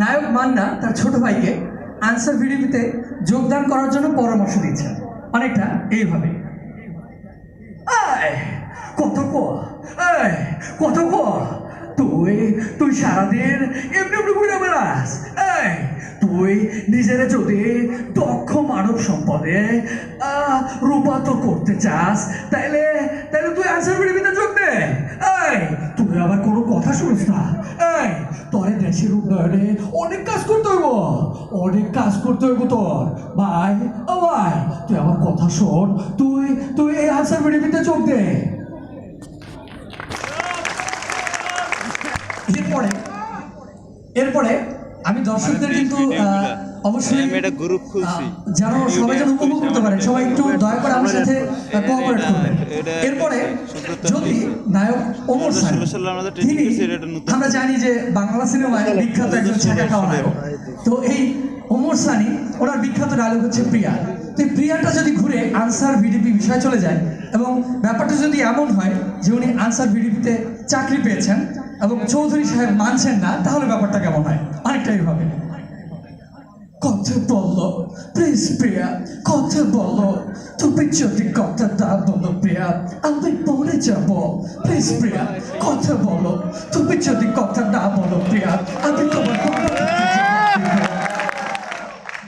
নায়ক মান্না, তার ছোট ভাইকে আনসার ভিডিওতে যোগদান করার জন্য পরামর্শ দিচ্ছেন অনেকটা এইভাবে। কত কত তুই তুই সারাদিন এমনি এমনি ঘুরে বেড়াস। তুই নিজের যদি দক্ষ মানব সম্পদে রূপান্তর করতে চাস, তাইলে তাইলে তুই আনসার পৃথিবীতে যোগ দে। তুই আবার কোনো কথা শুনিস না। উন্নয়নে অনেক কাজ করতে হইব। অনেক কাজ করতে হইব তোর। ভাই ও ভাই তুই আমার কথা শোন। তুই তুই এই আনসার ভিডিওতে চোখ দে। এরপরে এরপরে আমি দর্শকদের কিন্তু অবশ্যই আমি একটা গ্রুপ খুলছি। আহ, সবাই যেন উপভোগ করতে পারে সবাই একটু দয়া করে আমার সাথে কোঅপারেট করবেন। এরপরে যদি নায়ক ওমর আমরা তিনি জানি যে বাংলা সিনেমায় বিখ্যাত একজন ছাকা খাওয়া নায়ক। তো এই ওমর সানি ওনার বিখ্যাত ডায়লগ হচ্ছে প্রিয়া। তো প্রিয়াটা যদি ঘুরে আনসার ভিডিপি বিষয়ে চলে যায় এবং ব্যাপারটা যদি এমন হয় যে উনি আনসার ভিডিপিতে চাকরি পেয়েছেন এবং চৌধুরী সাহেব মানছেন না তাহলে ব্যাপারটা কেমন হয়? অনেকটাই এইভাবে কথা বলো প্লিজ প্রিয়া কথা বলো, তুমি যদি কথাটা বলো প্রিয়া, আমি পড়ে যাব প্লিজ প্রিয়া কথা বলো, তুমি যদি কথা না বলো প্রিয়া, আমি তোমার।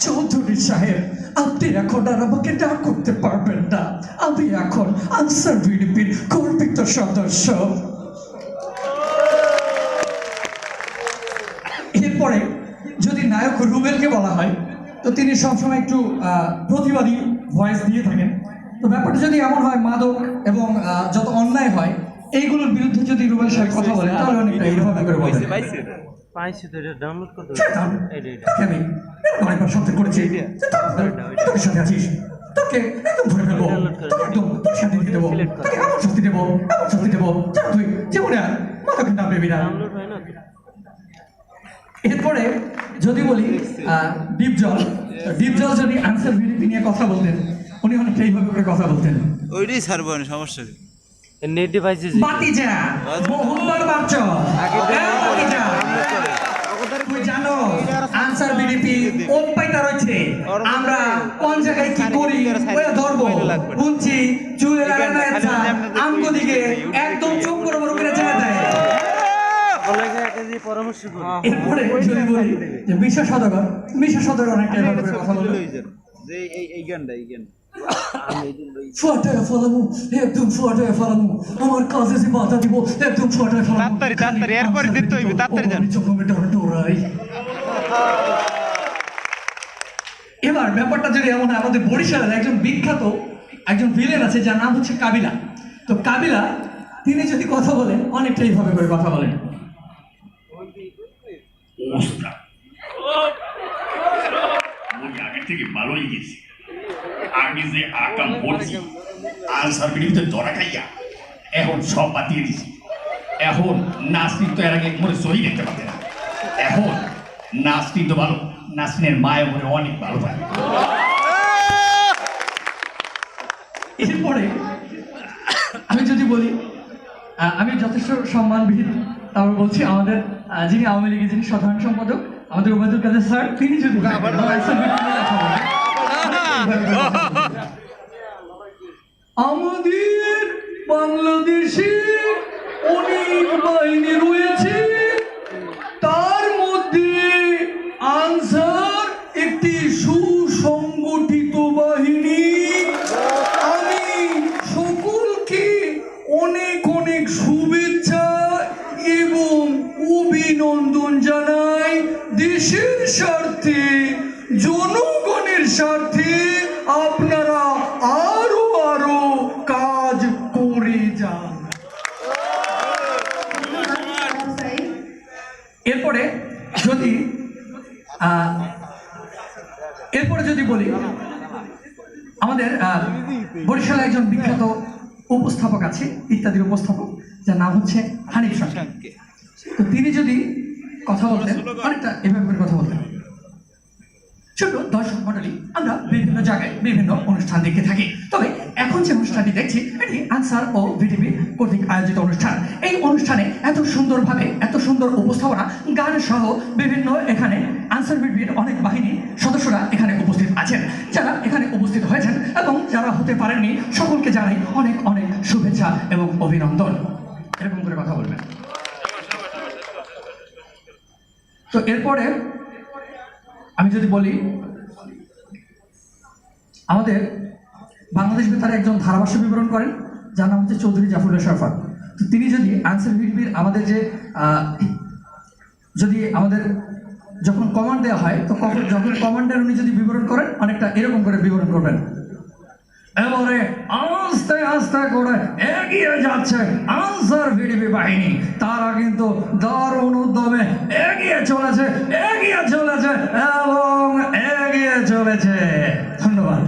চৌধুরী সাহেব, আপনি এখন আর আমাকে না করতে পারবেন না আমি এখন আনসার বিডিপির গর্বিত সদস্য এরপরে বলা হয়। তো তিনি সবসময় একটু প্রতিবাদী ভয়েস দিয়ে থাকেন। তো ব্যাপারটা যদি এমন হয় মাদক এবং যত অন্যায় হয় এইগুলোর বিরুদ্ধে যদি রুবেল সাহেব কথা বলেন তাহলে অনেকটা এইভাবে করে আমি অনেকবার শব্দ করেছি। তোর- তোর সাথে আছিস। তোকে একদম ধরে ফেলব। তোকে একদম তোর শান্তি দিয়ে দেবো। তোকে এমন শাস্তি দেবো এমন শাস্তি দেবো। যা তুই আর মাদকের নাম নেবি না ডাউনলোড হয় না তো? এরপরে যদি বলি ডিপ জল ডিপ জল যদি আনসার ভিডিপি নিয়ে কথা বলতেন উনি অনেকটা এইভাবে করে কথা বলতেন। ওইটাই ছাড়বো না সমস্যা নেট ডিভাইসে যে বাতি যা বহুবার বাচ্চ বাতি তুই জানো আনসার বিডিপি কোন পাইতা রয়েছে। আমরা কোন জায়গায় কি করি ধরবো। বুঝছি চুলে লাগানো আমগো দিকে একদম চোখ বড় বড় করে ছেড়ে দেয় অনলাইনে একটা যে পরামর্শ করি এরপরে যদি বলি যে বিশ্ব সদগর বিশ্ব সদগর অনেকটা এভাবে কথা বলবে যে এই এই গানটা এই গান ফুয়াটায় ফলামু একদম ফুয়াটায় ফলামু আমার কাজে যে বাধা দিব একদম ফুয়াটায় ফলামু তাড়াতাড়ি, তাড়াতাড়ি, এরপরে দিতে হইবে, তাড়াতাড়ি যান। এবার ব্যাপারটা যদি এমন হয়, আমাদের বরিশালের একজন বিখ্যাত একজন ভিলেন আছে যার নাম হচ্ছে কাবিলা। তো কাবিলা তিনি যদি কথা বলেন অনেকটা এইভাবে করে কথা বলেন। আগের থেকে ভালোই গেছে। আগে যে আকাম বলছি আনসার বিরুদ্ধে ধরা খাইয়া এখন সব বাতিয়ে দিছি। এখন নাসরিন তো এর আগে মনে সহি দেখতে পাবে না। এখন নাসরিন তো ভালো নাসরিনের মায়ের মনে অনেক ভালো পায় এরপরে আমি যদি বলি আমি যথেষ্ট সম্মানবিহীন। তারপর বলছি আমাদের যিনি আওয়ামী লীগের যিনি সাধারণ সম্পাদক আমাদের ওবায়দুল কাদের? স্যার তিনি যদি আমাদের বাংলাদেশে অনেক বাহিনী রয়েছে। জানাই দেশের স্বার্থে, জনগণের স্বার্থে আপনারা আরও আরও কাজ করে যান। এরপরে যদি এরপরে যদি বলি, আমাদের বরিশালে একজন বিখ্যাত উপস্থাপক আছে, ইত্যাদির উপস্থাপক, যার নাম হচ্ছে হানিফ সরকার তো তিনি যদি কথা বলতেন অনেকটা এভাবে করে কথা বলতেন ছোট দর্শক মন্ডলী আমরা বিভিন্ন জায়গায় বিভিন্ন অনুষ্ঠান দেখে থাকি। তবে এখন যে অনুষ্ঠানটি দেখছি, এটি আনসার ও ভিটিভি কর্তৃক আয়োজিত অনুষ্ঠান। এই অনুষ্ঠানে এত সুন্দরভাবে, এত সুন্দর উপস্থাপনা, গান সহ বিভিন্ন এখানে আনসার ভিটিভির অনেক বাহিনী সদস্যরা এখানে উপস্থিত আছেন। যারা এখানে উপস্থিত হয়েছেন এবং যারা হতে পারেননি, সকলকে জানাই অনেক অনেক শুভেচ্ছা এবং অভিনন্দন। এরকম করে কথা বলবেন। তো এরপরে আমি যদি বলি, আমাদের বাংলাদেশ বেতারে একজন ধারাভাষ্য বিবরণ করেন, যার নাম হচ্ছে চৌধুরী জাফরুল্লাহ শরফাত। তো তিনি যদি আনসার ভিডিপির আমাদের যে যদি আমাদের যখন কমান্ড দেওয়া হয়, তো যখন কমান্ডার উনি যদি বিবরণ করেন, অনেকটা এরকম করে বিবরণ করবেন। এবারে আস্তে আস্তে করে এগিয়ে যাচ্ছে আনসার ভিডিপি বাহিনী। তারা কিন্তু দারুণ উদ্যমে এগিয়ে চলেছে এগিয়ে চলেছে এবং এগিয়ে চলেছে। ধন্যবাদ।